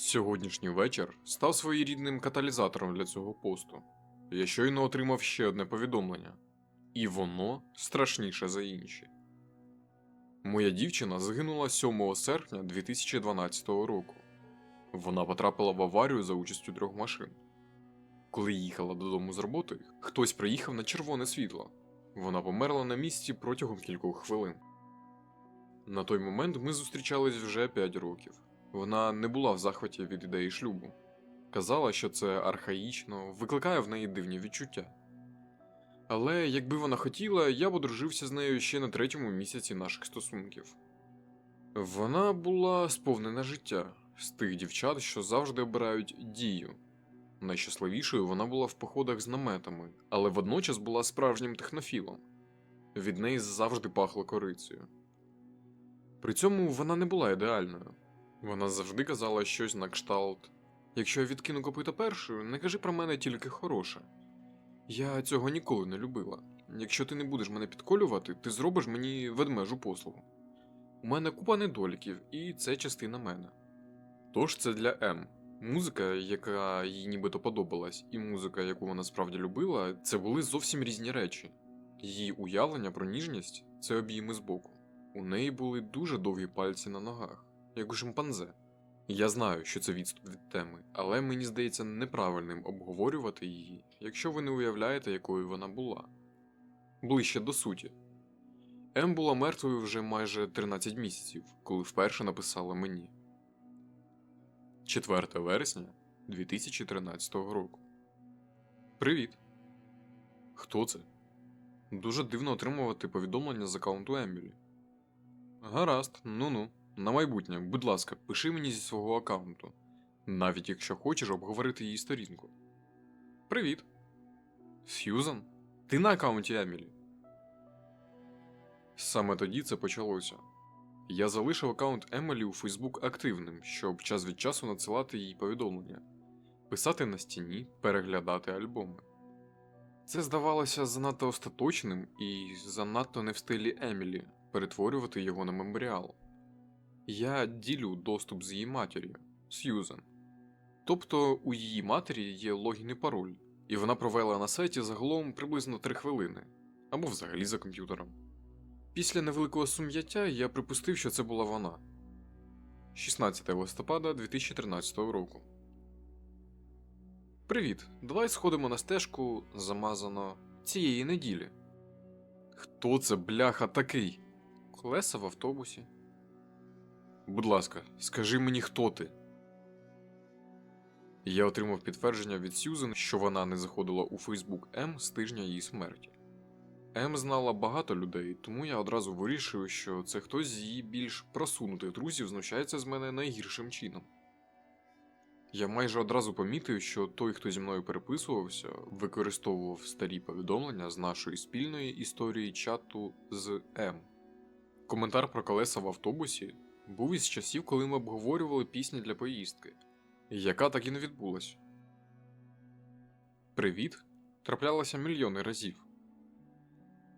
Сьогоднішній вечір став своєрідним каталізатором для цього посту. Я щойно отримав ще одне повідомлення, і воно страшніше за інші. Моя дівчина загинула 7 серпня 2012 року. Вона потрапила в аварію за участю трьох машин. Коли їхала додому з роботи, хтось приїхав на червоне світло. Вона померла на місці протягом кількох хвилин. На той момент ми зустрічались вже 5 років. Вона не була в захваті від ідеї шлюбу. Казала, що це архаїчно, викликає в неї дивні відчуття. Але якби вона хотіла, я б одружився з нею ще на третьому місяці наших стосунків. Вона була сповнена життя з тих дівчат, що завжди обирають дію. Найщасливішою вона була в походах з наметами, але водночас була справжнім технофілом. Від неї завжди пахло корицею. При цьому вона не була ідеальною. Вона завжди казала щось на кшталт: якщо я відкину копита першою, не кажи про мене тільки хороше. Я цього ніколи не любила. Якщо ти не будеш мене підколювати, ти зробиш мені ведмежу послугу. У мене купа недоліків, і це частина мене. Тож це для М. Музика, яка їй нібито подобалась, і музика, яку вона справді любила, це були зовсім різні речі. Її уявлення про ніжність це обійми збоку. У неї були дуже довгі пальці на ногах, як у шимпанзе. Я знаю, що це відступ від теми, але мені здається неправильним обговорювати її, якщо ви не уявляєте, якою вона була. Ближче до суті. М була мертвою вже майже 13 місяців, коли вперше написала мені. 4 вересня 2013 року. Привіт. Хто це? Дуже дивно отримувати повідомлення з аккаунту Емілі. Гаразд, ну-ну. На майбутнє, будь ласка, пиши мені зі свого аккаунту, навіть якщо хочеш обговорити її сторінку. Привіт. Сьюзан? Ти на аккаунті Емілі? Саме тоді це почалося. Я залишив аккаунт Емілі у Фейсбук активним, щоб час від часу надсилати їй повідомлення, писати на стіні, переглядати альбоми. Це здавалося занадто остаточним і занадто не в стилі Емілі перетворювати його на меморіал. Я ділю доступ з її матір'ю, Сьюзен. Тобто у її матері є логін і пароль, і вона провела на сайті загалом приблизно 3 хвилини або взагалі за комп'ютером. Після невеликого сум'яття я припустив, що це була вона. 16 листопада 2013 року. Привіт. Давай сходимо на стежку замазано цієї неділі. Хто це, бляха, такий? Колеса в автобусі. Будь ласка, скажи мені, хто ти. Я отримав підтвердження від Сьюзен, що вона не заходила у Фейсбук М з тижня її смерті. М знала багато людей, тому я одразу вирішив, що це хтось з її більш просунутих друзів знущається з мене найгіршим чином. Я майже одразу помітив, що той, хто зі мною переписувався, використовував старі повідомлення з нашої спільної історії чату з М. Коментар про колеса в автобусі був із часів, коли ми обговорювали пісні для поїздки, яка так і не відбулась. Привіт траплялося мільйони разів.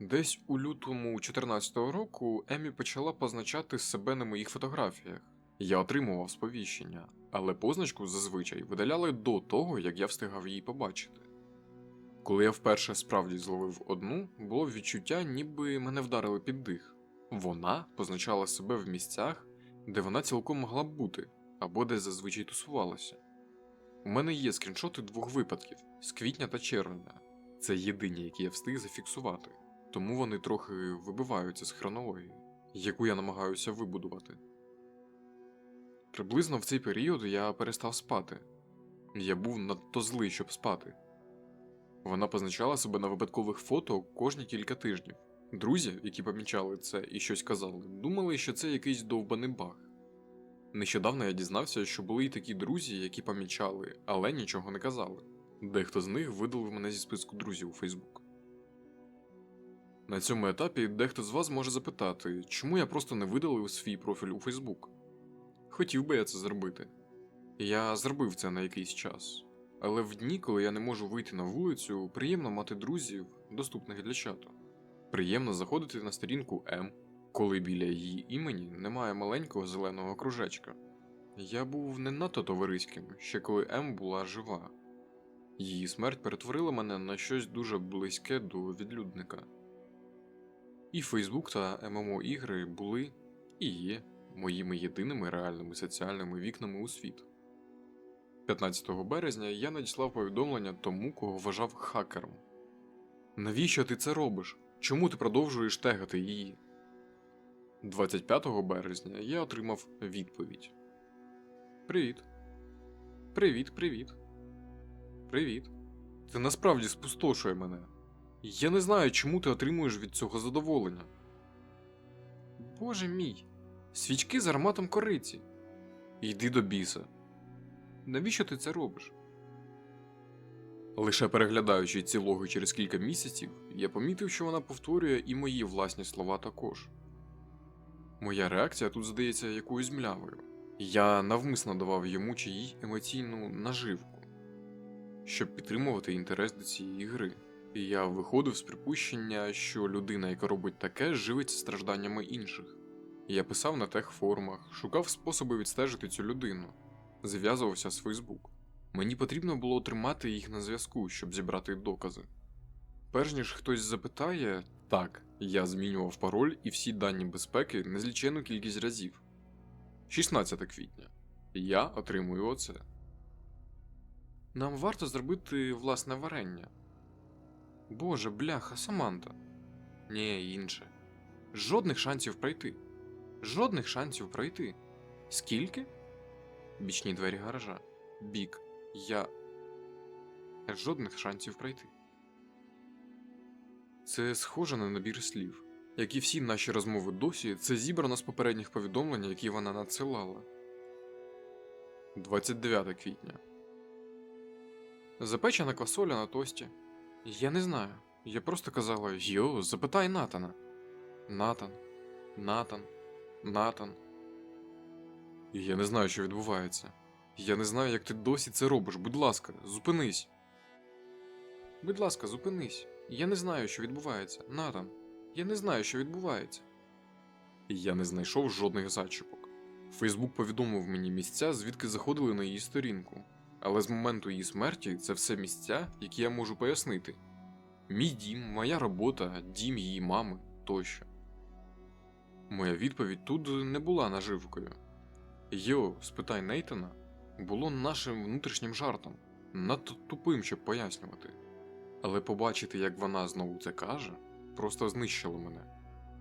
Десь у лютому 14-го року Емі почала позначати себе на моїх фотографіях. Я отримував сповіщення, але позначку зазвичай видаляли до того, як я встигав її побачити. Коли я вперше справді зловив одну, було відчуття, ніби мене вдарили під дих. Вона позначала себе в місцях, де вона цілком могла б бути, або де зазвичай тусувалася. У мене є скріншоти двох випадків з квітня та червня. Це єдині, які я встиг зафіксувати, тому вони трохи вибиваються з хронології, яку я намагаюся вибудувати. Приблизно в цей період я перестав спати. Я був надто злий, щоб спати. Вона позначала себе на випадкових фото кожні кілька тижнів. Друзі, які помічали це і щось казали, думали, що це якийсь довбаний баг. Нещодавно я дізнався, що були й такі друзі, які помічали, але нічого не казали. Дехто з них видалив мене зі списку друзів у Фейсбук. На цьому етапі дехто з вас може запитати, чому я просто не видалив свій профіль у Фейсбук. Хотів би я це зробити. Я зробив це на якийсь час, але в дні, коли я не можу вийти на вулицю, приємно мати друзів, доступних для чату. Приємно заходити на сторінку М, коли біля її імені немає маленького зеленого кружечка. я був не надто товариським, ще коли М була жива. Її смерть перетворила мене на щось дуже близьке до відлюдника. І Фейсбук та ММО ігри були і є моїми єдиними реальними соціальними вікнами у світ. 15 березня я надіслав повідомлення тому, кого вважав хакером. Навіщо ти це робиш? Чому ти продовжуєш тегати її? 25 березня я отримав відповідь. Привіт. Привіт, привіт. Привіт. Це насправді спустошує мене. Я не знаю, чому ти отримуєш від цього задоволення. Боже мій, свічки з ароматом кориці. Йди до біса. Навіщо ти це робиш? Лише переглядаючи ці логи через кілька місяців, я помітив, що вона повторює і мої власні слова також. Моя реакція тут здається якоюсь млявою. Я навмисно давав йому чи їй емоційну наживку, щоб підтримувати інтерес до цієї гри. І я виходив з припущення, що людина, яка робить таке, живиться стражданнями інших. Я писав на тех форумах, шукав способи відстежити цю людину, зв'язувався з Фейсбук. Мені потрібно було тримати їх на зв'язку, щоб зібрати докази. Перш ніж хтось запитає, так, я змінював пароль і всі дані безпеки незлічену кількість разів. 16 квітня. Я отримую оце. Нам варто зробити власне варення. Боже, бляха, Саманта. Ні, інше. Жодних шансів пройти. Жодних шансів пройти. Скільки? Бічні двері гаража. Бік. Я. Жодних шансів пройти. Це схоже на набір слів. Як і всі наші розмови досі, це зібрано з попередніх повідомлень, які вона надсилала. 29 квітня. Запечена квасоля на тості. Я не знаю. Я просто казала Йо, запитай Натана. Натан, Натан, Натан. Я не знаю, що відбувається. Я не знаю, як ти досі це робиш. Будь ласка, зупинись. Будь ласка, зупинись. Я не знаю, що відбувається. Натан. Я не знаю, що відбувається. Я не знайшов жодних зачіпок. Фейсбук повідомив мені місця, звідки заходили на її сторінку. Але з моменту її смерті це все місця, які я можу пояснити. Мій дім, моя робота, дім її мами тощо. Моя відповідь тут не була наживкою. Йо, спитай Нейтана, було нашим внутрішнім жартом, надто тупим, щоб пояснювати. Але побачити, як вона знову це каже, просто знищило мене.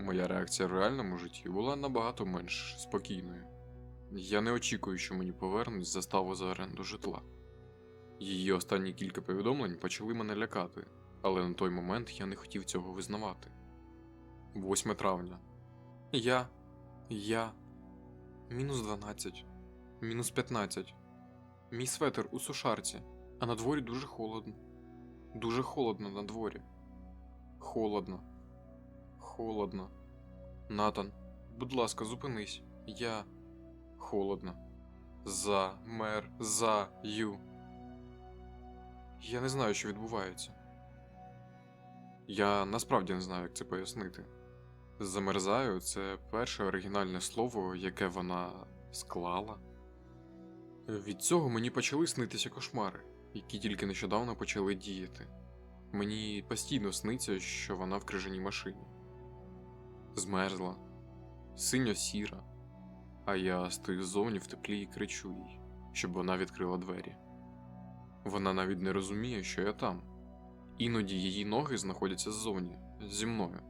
Моя реакція в реальному житті була набагато менш спокійною. Я не очікую, що мені повернуть заставу за оренду житла. Її останні кілька повідомлень почали мене лякати, але на той момент я не хотів цього визнавати. 8 травня. Я. Я. Мінус 12. Мінус 15. Мій светер у сушарці, а на дворі дуже холодно. Дуже холодно на дворі. Холодно. Холодно. Натан, будь ласка, зупинись. Я. Холодно. За мер за ю. Я не знаю, що відбувається. Я насправді не знаю, як це пояснити. Замерзаю це перше оригінальне слово, яке вона склала. Від цього мені почали снитися кошмари, які тільки нещодавно почали діяти. Мені постійно сниться, що вона в крижаній машині. Змерзла, синьо-сіра, а я стою ззовні в теплі і кричу їй, щоб вона відкрила двері. Вона навіть не розуміє, що я там. Іноді її ноги знаходяться ззовні, зі мною.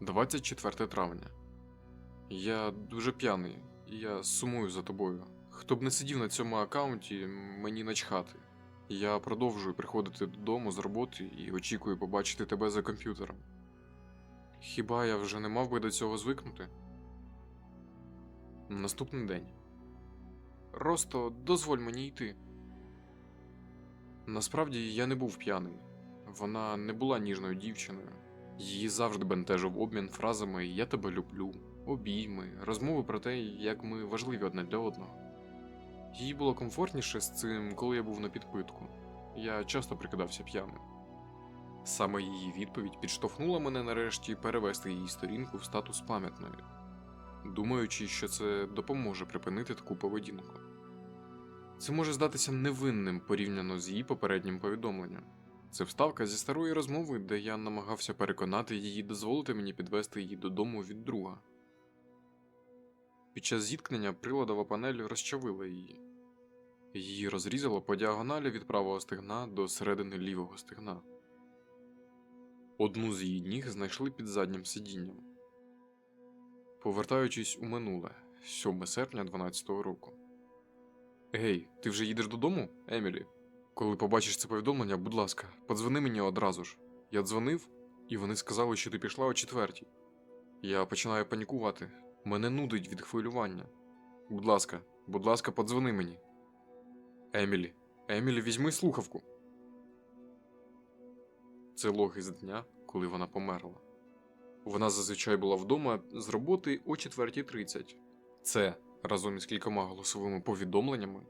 24 травня. Я дуже п'яний, я сумую за тобою. Хто б не сидів на цьому аккаунті, мені начхати. Я продовжую приходити додому з роботи і очікую побачити тебе за комп'ютером. Хіба я вже не мав би до цього звикнути? Наступний день. Росто, дозволь мені йти. Насправді я не був п'яний. Вона не була ніжною дівчиною. Її завжди бентежив обмін фразами Я тебе люблю, обійми, розмови про те, як ми важливі одне для одного. Їй було комфортніше з цим, коли я був на підпитку. Я часто прикидався п'яним. Саме її відповідь підштовхнула мене нарешті перевести її сторінку в статус пам'ятної. думаючи, що це допоможе припинити таку поведінку. Це може здатися невинним порівняно з її попереднім повідомленням. Це вставка зі старої розмови, де я намагався переконати її дозволити мені підвести її додому від друга. Під час зіткнення приладова панель розчавила її. Її розрізало по діагоналі від правого стегна до середини лівого стегна. Одну з її ніг знайшли під заднім сидінням. Повертаючись у минуле, 7 серпня 12-го року. Гей, ти вже їдеш додому, Емілі? Коли побачиш це повідомлення, будь ласка, подзвони мені одразу ж. Я дзвонив, і вони сказали, що ти пішла о четвертій. Я починаю панікувати. Мене нудить від хвилювання. Будь ласка, будь ласка, подзвони мені. Емілі, Емілі, візьми слухавку. Це лог із дня, коли вона померла. Вона зазвичай була вдома з роботи о 4.30. Це, разом із кількома голосовими повідомленнями,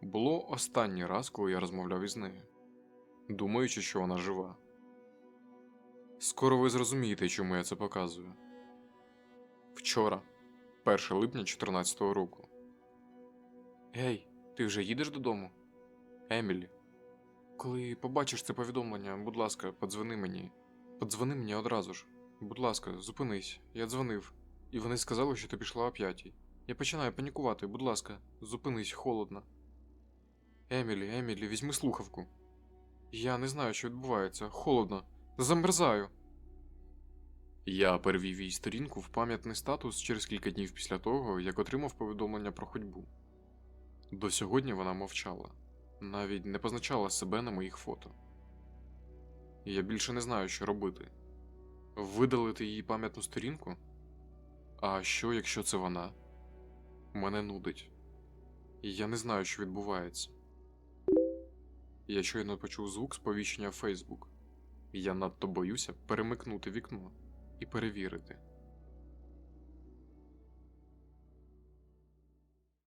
було останній раз, коли я розмовляв із нею, думаючи, що вона жива. Скоро ви зрозумієте, чому я це показую. Вчора, 1 липня 2014 року. Гей, ти вже їдеш додому? Емілі. Коли побачиш це повідомлення, будь ласка, подзвони мені. Подзвони мені одразу ж. Будь ласка, зупинись. Я дзвонив. І вони сказали, що ти пішла о п'ятій. Я починаю панікувати, будь ласка, зупинись, холодно. Емілі, Емілі, візьми слухавку. Я не знаю, що відбувається. Холодно. Замерзаю. Я перевів їй сторінку в пам'ятний статус через кілька днів після того, як отримав повідомлення про ходьбу. До сьогодні вона мовчала, навіть не позначала себе на моїх фото. Я більше не знаю, що робити. Видалити її пам'ятну сторінку? А що, якщо це вона? Мене нудить. І Я не знаю, що відбувається. Я щойно почув звук сповіщення в Facebook. Я надто боюся перемикнути вікно і перевірити,